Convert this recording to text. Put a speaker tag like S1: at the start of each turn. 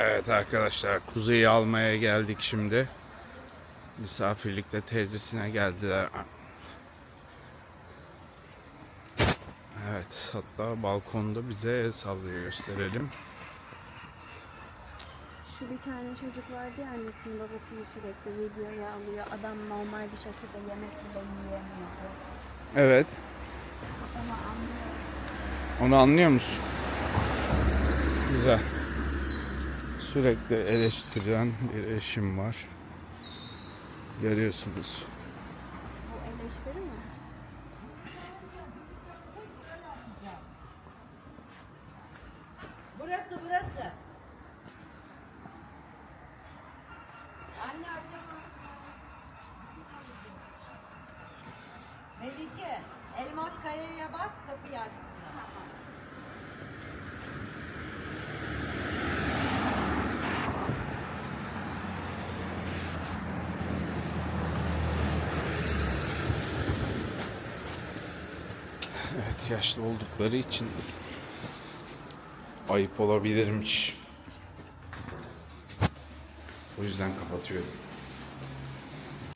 S1: Evet arkadaşlar kuzeyi almaya geldik şimdi. Misafirlikte teyzesine geldiler. Evet hatta balkonda bize sallıyor gösterelim.
S2: Şu bir tane çocuk vardı ya annesini babasını sürekli videoya alıyor. Adam normal bir şekilde yemek bile yiyemiyor.
S1: Evet
S2: anlıyor.
S1: onu anlıyor musun? Güzel. Sürekli eleştiren bir eşim var. Görüyorsunuz.
S2: Bu eleştiri mi?
S3: Burası burası. Anne anne. Melike, elmas kayaya bas kapıyı açsınlar.
S1: Evet yaşlı oldukları için ayıp olabilirmiş. O yüzden kapatıyorum.